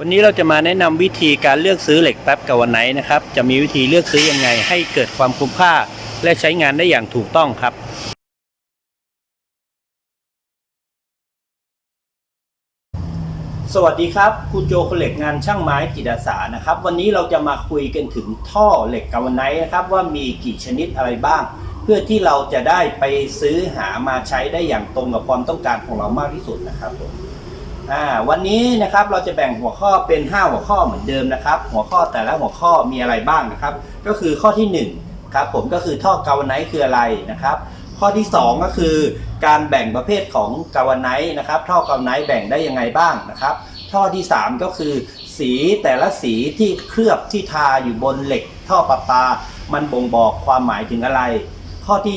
วันนี้เราจะมาแนะนำวิธีการเลือกซื้อเหล็กแป๊บกับวันไหนนะครับ จะมีวิธีเลือกซื้อยังไง ให้เกิดความคุ้มค่า และใช้งานได้อย่างถูกต้องครับ สวัสดีครับคุณโจคนเหล็กงานช่างไม้จิตอาสานะครับ วันนี้เราจะมาคุยกันถึงท่อเหล็กกาวไนท์นะครับว่ามีกี่ชนิดอะไรบ้าง เพื่อที่เราจะได้ไปซื้อหามาใช้ได้อย่างตรงกับความต้องการของเรามากที่สุดนะครับผม อ่าวันนี้นะครับเราจะแบ่งหัวข้อเป็น 5 หัวข้อเหมือนเดิมนะครับ หัวข้อแต่ละหัวข้อมีอะไรบ้างนะครับ ก็คือข้อที่1ครับผมก็คือท่อกาวไนท์คืออะไรนะครับ ข้อที่ 2 ก็คือการแบ่งประเภทของกาวไนท์นะครับ ท่อกาวไนท์แบ่งได้ยังไงบ้างนะครับท่อที่ 3 ก็คือ สีแต่ละสีที่เคลือบที่ทาอยู่บนเหล็ก ท่อประปา มันบ่งบอกความหมายถึงอะไร ข้อที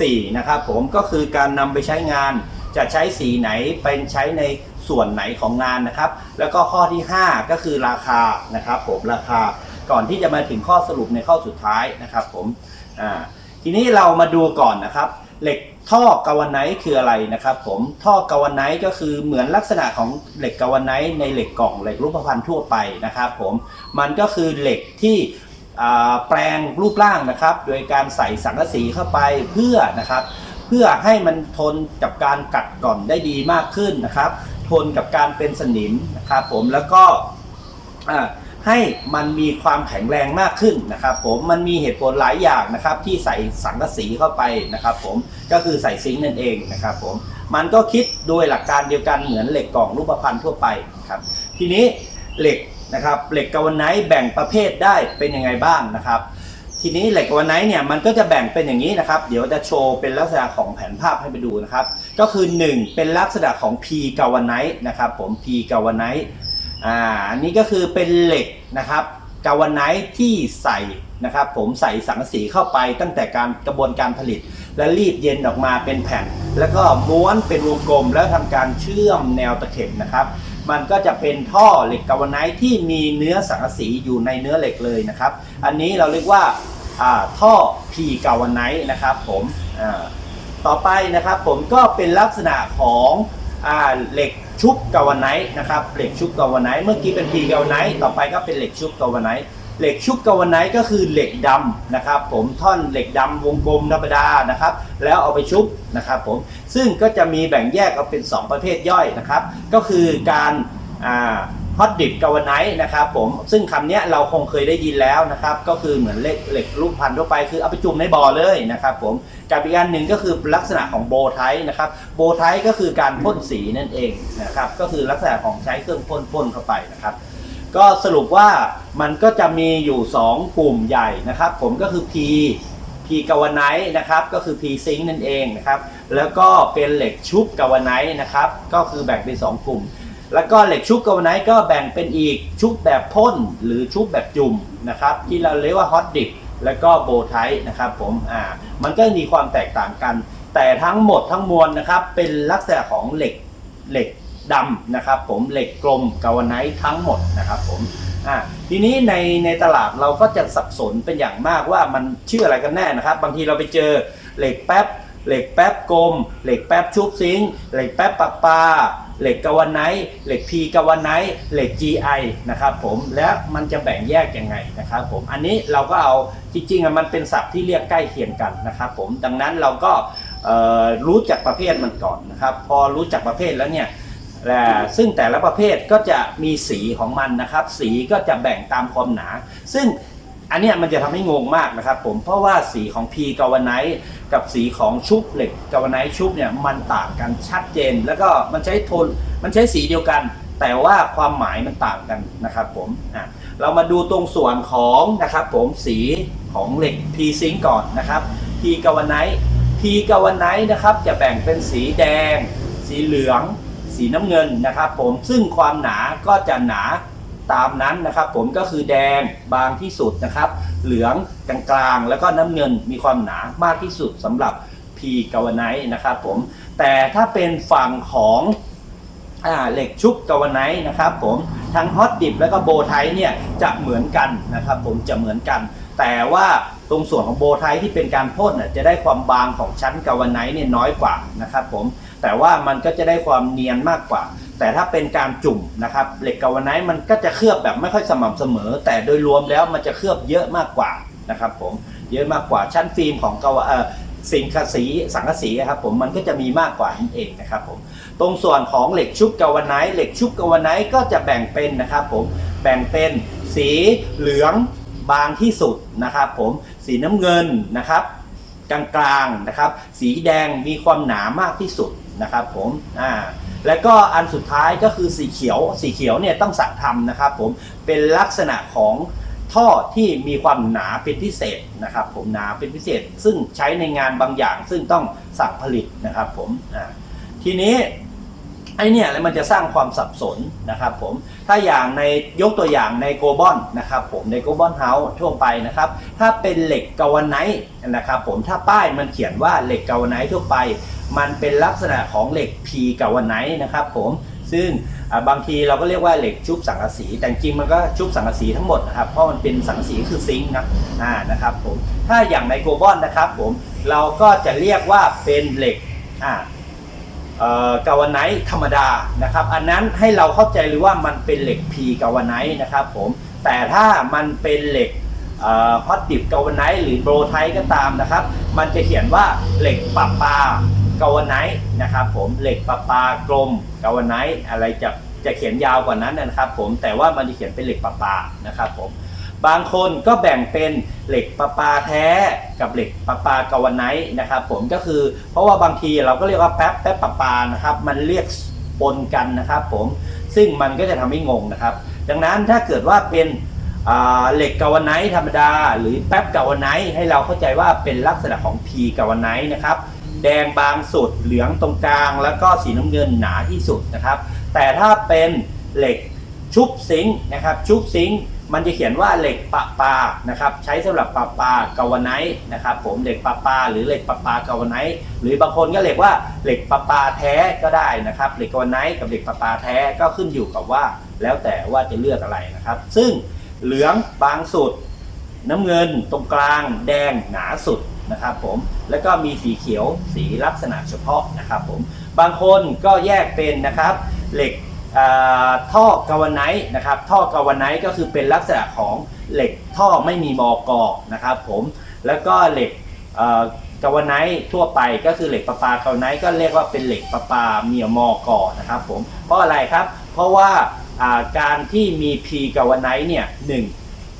สี่4นะครับผมก็คือการนำไปใช้งาน จะใช้สีไหนเป็นใช้ในส่วนไหนของงานนะครับ แล้วก็ข้อที่ 5 ก็คือราคานะครับผมราคาก่อนที่จะมาถึงข้อสรุปในข้อสุดท้ายนะครับผมอ่าทีนี้เรามาดูก่อนนะครับ เหล็กท่อกาวไนท์คืออะไรนะครับผมท่อกาวไนท์ก็คือเหมือนลักษณะของเหล็กกาวไนท์ในเหล็กกล่องเหล็กรูปพรรณทั่วไปนะครับผมมันก็คือเหล็กที่แปลงรูปร่างนะครับ โดยการใส่สังกะสีเข้าไปเพื่อนะครับ เพื่อให้มันทนกับการกัดก่อนได้ดีมากขึ้นนะครับ ทนกับการเป็นสนิมนะครับผมแล้วก็ให้มันมีความแข็งแรงมากขึ้นนะครับ ผมมันมีเหตุผลหลายอย่างนะครับที่ใส่สังกะสีเข้าไปนะครับ ผมก็คือใส่ซิงค์นั่นเองนะครับ ผมมันก็คิดโดยหลักการเดียวกันเหมือนเหล็กกล่องรูปพรรณทั่วไปครับ ทีนี้เหล็กนะครับเหล็กกาวไนท์แบ่งประเภทได้เป็นยังไงบ้างนะครับ ทีนี้เหล็กกาวไนท์เนี่ยมันก็จะแบ่งเป็นอย่างนี้นะครับ เดี๋ยวจะโชว์เป็นลักษณะของแผนภาพให้ไปดูนะครับ ก็คือ 1 เป็นลักษณะของ P กาวไนท์นะครับผม P กาวไนท์อ่าอันนี้ก็คือเป็นเหล็กนะครับกาวไนท์ที่ใส่นะครับผมใส่สังกะสีเข้าไปตั้งแต่การกระบวนการผลิต และรีดเย็นออกมาเป็นแผ่น แล้วก็ม้วนเป็นวงกลม แล้วทำการเชื่อมแนวตะเข็บนะครับ มันก็จะเป็นท่อเหล็กกาวไนท์ที่มีเนื้อสังกะสีอยู่ในเนื้อเหล็กเลยนะครับ อันนี้เราเรียกว่า ท่อ P กาวไนท์นะครับผมต่อไปนะครับผมก็เป็นลักษณะของอเหล็กชุบกาวไนท์นะครับเหล็กชุบกาวไนท์เมื่อกี้เป็น P กาวไนท์ต่อไปก็เป็นเหล็กชุบกาวไนท์เหล็กชุบกาวไนท์ก็คือเหล็กดำนะครับผมท่อนเหล็กดำวงกลมธรรมดานะครับแล้วเอาไปชุบนะครับผมซึ่งก็จะมีแบ่งแยกออกเป็น 2 ประเภทย่อยนะครับ ก็คือการ ฮอตดิบกาวไนท์นะครับผมซึ่งคำนี้เราคงเคยได้ยินแล้วนะครับก็คือเหมือนเหล็กเหล็กรูปพันธุ์ทั่วไปคือเอาไปจุ่มในบ่อเลยนะครับผมกับอีกอันหนึ่งก็คือลักษณะของโบไทนะครับโบไทก็คือการพ่นสีนั่นเองนะครับก็คือลักษณะของใช้เครื่องพ่นพ่นเข้าไปนะครับก็สรุปว่ามันก็จะมีอยู่ 2 กลุ่มใหญ่นะครับ ผมก็คือ P P กาวไนท์นะครับก็คือ P ซิงนั่นเองนะครับแล้วก็เป็นเหล็กชุบกาวไนท์นะครับก็คือแบ่งเป็น 2 กลุ่ม แล้วก็เหล็กชุบกาวไนท์ก็แบ่งเป็นอีกชุบแบบพ่นหรือชุบแบบจุ่มนะครับที่เราเรียกว่าฮอตดิบแล้วก็โบไทนะครับผมอ่ามันก็มีความแตกต่างกัน แต่ทั้งหมดทั้งมวลนะครับเป็นลักษณะของเหล็กเหล็กดำนะครับผมเหล็กกลมกาวไนท์ทั้งหมดนะครับผมอ่าทีนี้ในในตลาดเราก็จะสับสนเป็นอย่างมากว่ามันชื่ออะไรกันแน่นะครับ บางทีเราไปเจอเหล็กแป๊บเหล็กแป๊บกลม เหล็กแป๊บชุบซิงเหล็กแป๊บปะปา เหล็กกาวาไนท์เหล็กพีกาวาไนท์เหล็ก GI นะครับผมและมันจะแบ่งแยกยังไงนะครับผมอันนี้เราก็เอาจริงๆอะมันเป็นศัพท์ที่เรียกใกล้เคียงกันนะครับผมดังนั้นเราก็รู้จักประเภทมันก่อนนะครับพอรู้จักประเภทแล้วเนี่ยและซึ่งแต่ละประเภทก็จะมีสีของมันนะครับ สีก็จะแบ่งตามความหนา ซึ่ง อันเนี้ยมันจะทำให้งงมากนะครับผมเพราะว่าสีของ P กาวาไนท์กับสีของชุบเหล็กกาวาไนท์ชุบเนี่ยมันต่างกันชัดเจน แล้วก็มันใช้โทนมันใช้สีเดียวกัน แต่ว่าความหมายมันต่างกันนะครับผมอะเรามาดูตรงส่วนของนะครับผมสีของเหล็ก P ซิงก่อนนะครับ P กาวาไนท์ P กาวาไนท์นะครับจะแบ่งเป็นสีแดง สีเหลือง สีน้ำเงินนะครับผมซึ่งความหนาก็จะหนา ตามนั้นนะครับผมก็คือแดงบางที่สุดนะครับ เหลืองกลางๆแล้วก็น้ำเงินมีความหนามากที่สุดสำหรับ P กาวไนท์นะครับผมแต่ถ้าเป็นฝั่งของอเหล็กชุบกาวไนท์นะครับผมทั้งฮอตดิบแล้วก็โบไทเนี่ยจะเหมือนกันนะครับผมจะเหมือนกัน แต่ว่าตรงส่วนของโบไทที่เป็นการพ่นน่ะจะได้ความบางของชั้นกาวไนท์เนี่ยน้อยกว่านะครับผมแต่ว่ามันก็จะได้ความเนียนมากกว่า แต่ถ้าเป็นการจุ่มนะครับเหล็กกาวาไนท์มันก็จะเคลือบแบบไม่ค่อยสม่ำเสมอ แต่โดยรวมแล้วมันจะเคลือบเยอะมากกว่านะครับผมเยอะมากกว่าชั้นฟิล์มของกาวเอ่อสิงคสีสังกะสีครับผมมันก็จะมีมากกว่านั่นเองนะครับผมตรงส่วนของเหล็กชุบกาวาไนท์เหล็กชุบกาวาไนท์ก็จะแบ่งเป็นนะครับผมแบ่งเป็นสีเหลืองบางที่สุดนะครับผมสีน้ำเงินนะครับกลางๆนะครับ สีแดงมีความหนามากที่สุดนะครับผมอ่า แล้วก็อันสุดท้ายก็คือสีเขียว สีเขียวเนี่ยต้องสั่งทำนะครับผมเป็นลักษณะของท่อที่มีความหนาเป็นพิเศษนะครับผมหนาเป็นพิเศษ ซึ่งใช้ในงานบางอย่างซึ่งต้องสั่งผลิตนะครับผมทีนี้ ไอเนี่ยแล้วมันจะสร้างความสับสนนะครับผมถ้าอย่างในยกตัวอย่างในโกลบอนนะครับผมในโกลบอนเฮาส์ทั่วไปนะครับถ้าเป็นเหล็กกาวไนท์นะครับผมถ้าป้ายมันเขียนว่าเหล็กกาวไนท์ทั่วไป มันเป็นลักษณะของเหล็ก P กาวไนท์นะครับผมซึ่งบางทีเราก็เรียกว่าเหล็กชุบสังกะสี แต่จริงมันก็ชุบสังกะสีทั้งหมดนะครับ เพราะมันเป็นสังกะสีคือซิงค์นะอ่านะครับผมถ้าอย่างในโกลบอนนะครับผมเราก็จะเรียกว่าเป็นเหล็กอ่า กาวไนท์ธรรมดานะครับ อันนั้นให้เราเข้าใจเลยว่ามันเป็นเหล็ก P กาวไนท์นะครับผมแต่ถ้ามันเป็นเหล็กฮอตดิบกาวไนท์หรือโบรไทก็ตามนะครับ มันจะเขียนว่าเหล็กปะปากาวไนท์นะครับผมเหล็กปะปากลมกาวไนท์อะไรจะจะเขียนยาวกว่านั้นนะครับ ผมแต่ว่ามันจะเขียนเป็นเหล็กปะปานะครับผม บางคนก็แบ่งเป็นเหล็กปะปาแท้กับเหล็กปะปากาวาไนท์นะครับผมก็คือเพราะว่าบางทีเราก็เรียกว่าแป๊บแป๊บปะปานะครับมันเรียกปนกันนะครับผมซึ่งมันก็จะทำให้งงนะครับ ดังนั้นถ้าเกิดว่าเป็นเหล็กกาวาไนท์ธรรมดา หรือแป๊บกาวาไนท์ให้เราเข้าใจว่าเป็นลักษณะของ P กาวาไนท์นะครับแดงบางสุดเหลืองตรงกลาง แล้วก็สีน้ำเงินหนาที่สุดนะครับ แต่ถ้าเป็นเหล็กชุบซิงค์นะครับชุบซิงค์ มันจะเขียนว่าเหล็กปะปานะครับใช้สำหรับปะปากาวาไนท์นะครับผมเหล็กปะปาหรือเหล็กปะปากาวาไนท์หรือบางคนก็เรียกว่าเหล็กปะปาแท้ก็ได้นะครับเหล็กกาวาไนท์กับเหล็กปะปาแท้ก็ขึ้นอยู่กับว่า แล้วแต่ว่าจะเลือกอะไรนะครับ ซึ่งเหลืองบางสุด น้ำเงินตรงกลาง แดงหนาสุดนะครับผมแล้วก็มีสีเขียวสีลักษณะเฉพาะนะครับผมบางคนก็แยกเป็นนะครับเหล็ก ท่อกาวาไนท์นะครับท่อกาวาไนท์ก็คือเป็นลักษณะของเหล็กท่อไม่มีมอกอนะครับผมแล้วก็เหล็กกาวาไนท์ทั่วไปก็คือเหล็กประปากาวาไนท์ก็เรียกว่าเป็นเหล็กประปามีมอกอนะครับผมเพราะอะไรครับ เพราะว่าการที่มี P กาวาไนท์เนี่ยหนึ่ง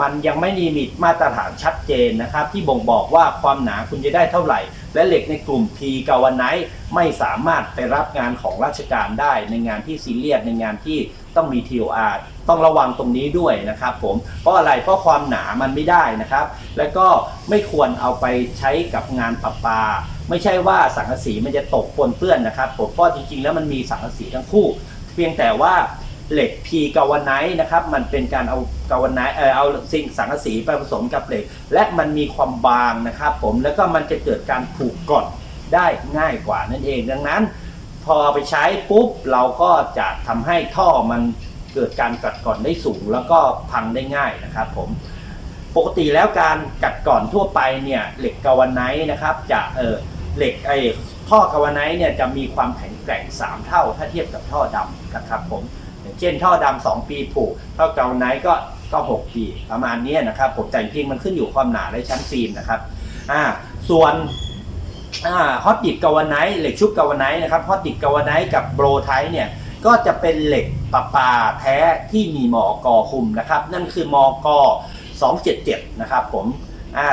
มันยังไม่มีมิตมาตรฐานชัดเจนนะครับ ที่บ่งบอกว่าความหนาคุณจะได้เท่าไหร่ และเหล็กในกลุ่ม P กาวาไนท์ไม่สามารถไปรับงานของราชการได้ในงานที่ซีเรียสในงานที่ต้องมี TOR ต้องระวังตรงนี้ด้วยนะครับผมเพราะอะไรเพราะความหนามันไม่ได้นะครับ แล้วก็ไม่ควรเอาไปใช้กับงานประปา ไม่ใช่ว่าสังกะสีมันจะตกปนเปื้อนนะครับผมเพราะจริงๆ แล้วมันมีสังกะสีทั้งคู่ เพียงแต่ว่าเหล็ก P กาวไนท์นะครับมันเป็นการเอา กาวไนท์เออเอาสิ่งสังกะสีไปผสมกับเหล็ก และมันมีความบางนะครับผมแล้วก็มันจะเกิดการผูกก่อนได้ง่ายกว่านั่นเอง ดังนั้น พอไปใช้ปุ๊บเราก็จะทำให้ท่อมันเกิดการกัดก่อนได้สูง แล้วก็พังได้ง่ายนะครับผมปกติแล้วการกัดก่อนทั่วไปเนี่ยเหล็กกาวไนนะครับจะเออเหล็กไอท่อกาวไนเนี่ยจะมีความแข็งแกร่ง 3 เท่าถ้าเทียบกับท่อดำนะครับผมอย่างเช่นท่อดำสองปีผูกท่อกาวไนก็ ก็6ปีประมาณนี้นะครับผมแต่จริงมันขึ้นอยู่ความหนาและชั้นฟิล์มนะครับอ่าส่วนฮอตดิบกาวไนท์เหล็กชุบกาวไนท์นะครับฮอตดิบกาวไนท์กับโบรไทเนี่ยก็จะเป็นเหล็กปะปาแท้ที่มีมอกอคุมนะครับ นั่นคือมอกอ277 นะครับผมอ่า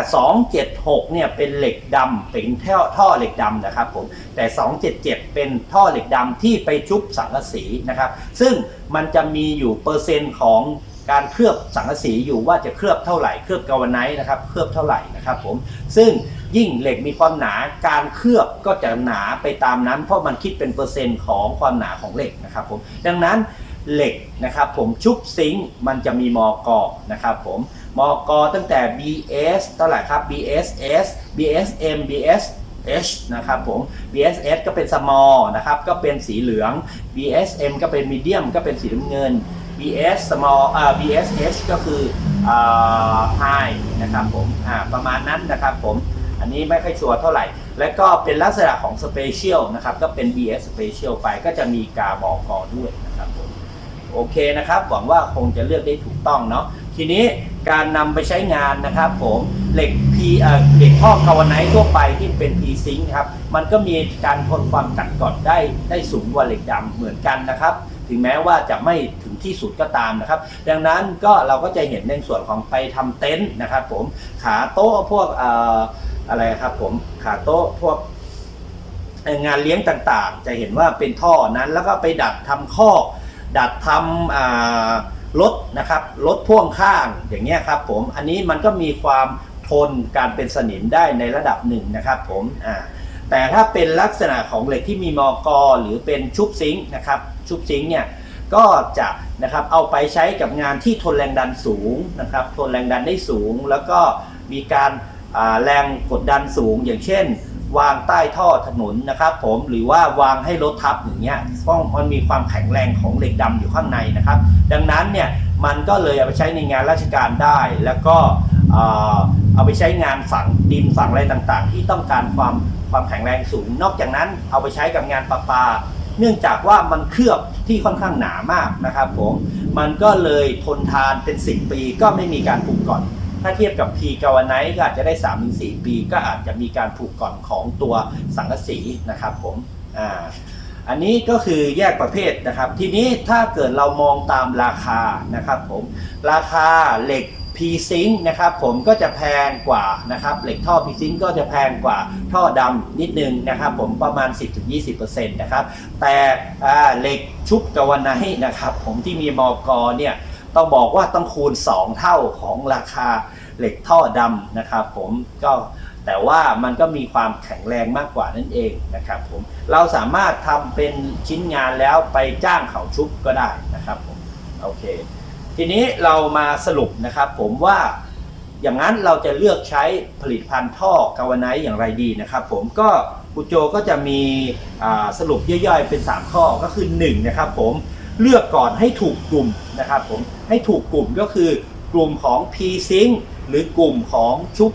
276 เนี่ยเป็นเหล็กดำเป็นท่อท่อเหล็กดำนะครับผมแต่ 277 เป็นท่อเหล็กดำที่ไปชุบสังกะสีนะครับ ซึ่งมันจะมีอยู่เปอร์เซ็นต์ของ การเคลือบสังกะสีอยู่ว่าจะเคลือบเท่าไหร่เคลือบกาวาไนท์นะครับเคลือบเท่าไหร่นะครับผมซึ่งยิ่งเหล็กมีความหนาการเคลือบก็จะหนาไปตามนั้น เพราะมันคิดเป็นเปอร์เซ็นต์ของความหนาของเหล็กนะครับผมดังนั้นเหล็กนะครับผมชุบซิงค์มันจะมีมอกอนะครับผมมอกอตั้งแต่ BS เท่าไหร่ครับ BSS BSM BS H นะครับผม BSS ก็เป็น small นะครับ ก็เป็นสีเหลือง BSM ก็เป็น medium ก็เป็นสีน้ำเงิน BS small อ่า BSH ก็คืออ่า high นะครับผมอ่าประมาณนั้นนะครับผม อันนี้ไม่ค่อยชัวร์เท่าไหร่ และก็เป็นลักษณะของสเปเชียลนะครับ ก็เป็น BS Special ไปก็จะมีกาบอกกอด้วยนะครับผมโอเคนะครับ หวังว่าคงจะเลือกได้ถูกต้องเนาะทีนี้การนำไปใช้งานนะครับผมเหล็ก P เอ่อเหล็กท่อกาวไนท์ทั่วไปที่เป็น P zinc ครับมันก็มีการทนความกัดกร่อนได้ได้สูงกว่าเหล็กดำเหมือนกันนะครับ ถึงแม้ว่าจะไม่ ที่สุดก็ตามนะครับ ดังนั้นก็เราก็จะเห็นในส่วนของไปทำเต็นท์นะครับ ผมขาโต๊ะพวกออะไรครับ ผมขาโต๊ะพวกงานเลี้ยงต่างๆ จะเห็นว่าเป็นท่อนั้น แล้วก็ไปดัดทำข้อ ดัดทำรถนะครับรถพ่วงข้างอย่างเงี้ยครับ ผมอันนี้มันก็มีความทนการเป็นสนิมได้ในระดับหนึ่งนะครับ ผมอ่าแต่ถ้าเป็นลักษณะของเหล็กที่มีมอกอหรือเป็นชุบซิงค์นะครับ ชุบซิงค์เนี่ย ก็จะนะครับเอาไปใช้กับงานที่ทนแรงดันสูงนะครับทนแรงดันได้สูง แล้วก็มีการแรงกดดันสูง อย่างเช่น วางใต้ท่อถนนนะครับผมหรือว่าวางให้รถทับอย่างเงี้ยเพราะมันมีความแข็งแรงของเหล็กดำอยู่ข้างในนะครับ ดังนั้นเนี่ยมันก็เลยเอาไปใช้ในงานราชการได้แล้วก็เอ่อเอาไปใช้งานฝังดินฝังอะไรต่างๆ ที่ต้องการความความแข็งแรงสูง นอกจากนั้นเอาไปใช้กับงานประปา เนื่องจากว่ามันเคลือบที่ค่อนข้างหนามากนะครับผมมันก็เลยทนทานเป็น 10 ปีก็ไม่มีการผุก่อน ถ้าเทียบกับ P กาวไนท์ก็อาจจะได้ 3-4 ปี ก็อาจจะมีการผุก่อนของตัวสังกะสีนะครับผมอ่าอันนี้ก็คือแยกประเภทนะครับ ทีนี้ถ้าเกิดเรามองตามราคานะครับผมราคาเหล็ก P Zinc นะครับผมก็จะแพงกว่านะครับเหล็กท่อ P Zinc ก็จะแพงกว่าท่อดำนิดนึงนะครับผมประมาณ 10-20%นะครับแต่เหล็กชุบกาวไนท์นะครับผมที่มีมอกอเนี่ยต้องบอกว่าต้องคูณ 2 เท่าของราคาเหล็กท่อดำนะครับผมก็แต่ว่ามันก็มีความแข็งแรงมากกว่านั่นเองนะครับผมเราสามารถทำเป็นชิ้นงานแล้วไปจ้างเขาชุบก็ได้นะครับผมโอเค ทีนี้เรามาสรุปนะครับผมว่าอย่างนั้นเราจะเลือกใช้ผลิตภัณฑ์ท่อกาวไนท์อย่างไรดีนะครับ ผมก็คุโจก็จะมีสรุปย่อยๆเป็น 3 ข้อก็คือ1นะครับผมเลือกก่อนให้ถูกกลุ่มนะครับผมให้ถูกกลุ่มก็คือกลุ่มของ P Zinc หรือกลุ่มของชุบ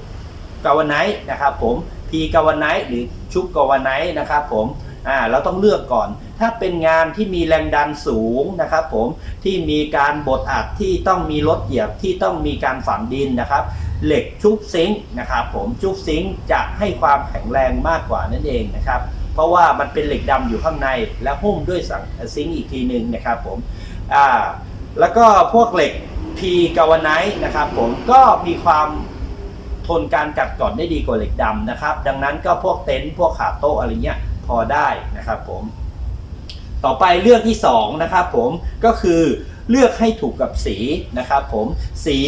กาวไนท์นะครับผมพีกาวไนท์หรือชุบกาวไนท์นะครับผม อ่าเราต้องเลือกก่อน ถ้าเป็นงานที่มีแรงดันสูงนะครับผมที่มีการบดอัดที่ต้องมีรถเหยียบที่ต้องมีการฝังดินนะครับ เหล็กชุบซิงค์นะครับผมชุบซิงค์จะให้ความแข็งแรงมากกว่านั่นเองนะครับเพราะว่ามันเป็นเหล็กดำอยู่ข้างในและหุ้มด้วยสังซิงค์อีกทีหนึ่งนะครับผมอ่าแล้วก็พวกเหล็กพีกาวไนท์นะครับผมก็มีความทนการกัดก่อนได้ดีกว่าเหล็กดำนะครับ ดังนั้นก็พวกเต็นท์พวกขาโต๊ะอะไรเงี้ย อได้นะครับผมต่อไปเลือกที่2นะครับผมก็คือเลือกให้ถูกกับสีนะครับผมสี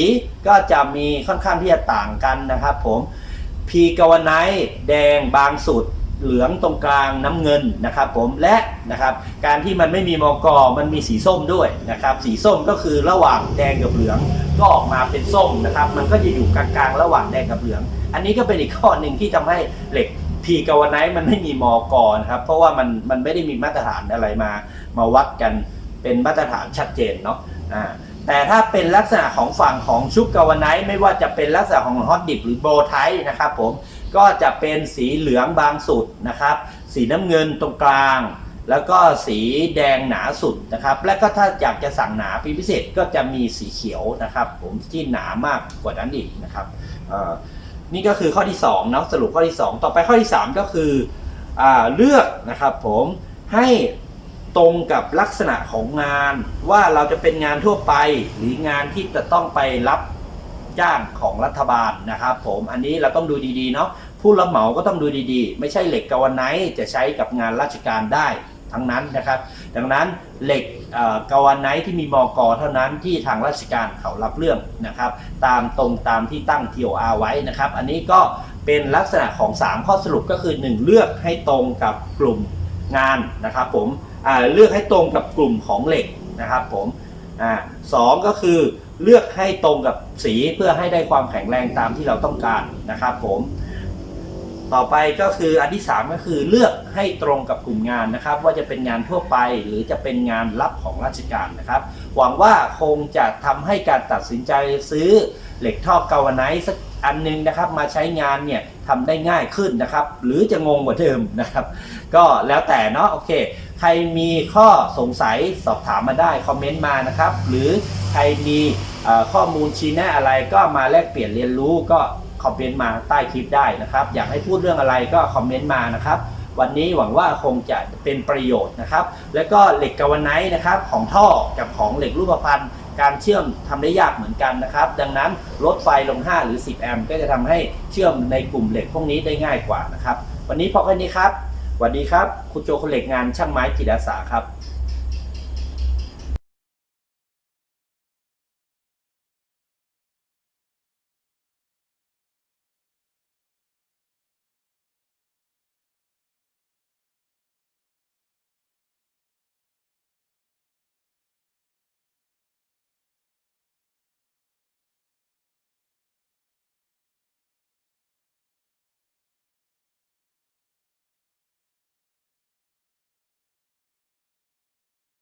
ก็จะมีค่อนข้างที่จะต่างกันนะครับผมพีกาวไนแดงบางสุดเหลืองตรงกลางน้ำเงินนะครับผมและนะครับการที่มันไม่มีมอกอมันมีสีส้มด้วยนะครับสีส้มก็คือระหว่างแดงกับเหลืองก็ออกมาเป็นส้มนะครับมันก็จะอยู่กลางๆระหว่างแดงกับเหลือง อันนี้ก็เป็นอีกข้อหนึ่งที่ทำให้เหล็ก พีกาวไนท์มันไม่มีมอกอนครับ เพราะว่ามันมันไม่ได้มีมาตรฐานอะไรมา มาวัดกันเป็นมาตรฐานชัดเจนเนาะอ่าแต่ถ้าเป็นลักษณะของฝั่งของชุบกาวไนท์ไม่ว่าจะเป็นลักษณะของฮอตดิบหรือโบไทนะครับผมก็จะเป็นสีเหลืองบางสุดนะครับ สีน้ำเงินตรงกลาง แล้วก็สีแดงหนาสุดนะครับ และก็ถ้าอยากจะสั่งหนาพิเศษก็จะมีสีเขียวนะครับ ผมที่หนามากกว่านั้นอีกนะครับอ่อ นี่ก็คือข้อที่2เนาะสรุปข้อที่ 2 ต่อไปข้อที่ 3 ก็คืออเลือกนะครับผมให้ตรงกับลักษณะของงานว่าเราจะเป็นงานทั่วไปหรืองานที่จะต้องไปรับจ้างของรัฐบาลนะครับผมอันนี้เราต้องดูดีๆเนาะผู้รับเหมาก็ต้องดูดีๆ ไม่ใช่เหล็กกาวไนท์จะใช้กับงานราชการได้ ทั้งนั้นนะครับ ดังนั้นเหล็กกาวไนท์ที่มีมอกอเท่านั้นที่ทางราชการเขารับเรื่องนะครับ ตามตรงตามที่ตั้ง TOR ไว้นะครับ อันนี้ก็เป็นลักษณะของ 3 ข้อสรุปก็คือ 1 เลือกให้ตรงกับกลุ่มงานนะครับผมเลือกให้ตรงกับกลุ่มของเหล็กนะครับผมอสองก็คือเลือกให้ตรงกับสีเพื่อให้ได้ความแข็งแรงตามที่เราต้องการนะครับผม ต่อไปก็คืออันที่ 3 ก็คือเลือกให้ตรงกับกลุ่มงานนะครับ ว่าจะเป็นงานทั่วไปหรือจะเป็นงานรับของราชการนะครับ หวังว่าคงจะทำให้การตัดสินใจซื้อเหล็กท่อกาวไนท์สักอันหนึงนะครับมาใช้งานเนี่ยทำได้ง่ายขึ้นนะครับ หรือจะงงกว่าเดิมนะครับ ก็แล้วแต่เนาะโอเค ใครมีข้อสงสัยสอบถามมาได้คอมเมนต์มานะครับ หรือใครมีข้อมูลชี้แนะอะไรก็มาแลกเปลี่ยนเรียนรู้ก็ คอมเมนต์มาใต้คลิปได้นะครับ อยากให้พูดเรื่องอะไรก็คอมเมนต์มานะครับ วันนี้หวังว่าคงจะเป็นประโยชน์นะครับ แล้วก็เหล็กกาวไนท์นะครับของท่อกับของเหล็กรูปพรรณการเชื่อมทำได้ยากเหมือนกันนะครับ ดังนั้นลดไฟลง 5 หรือ 10 แอมป์ก็จะทำให้เชื่อมในกลุ่มเหล็กพวกนี้ได้ง่ายกว่านะครับ วันนี้พอแค่นี้ครับสวัสดีครับ คุณโจคนเหล็กงานช่างไม้จิตอาสาครับ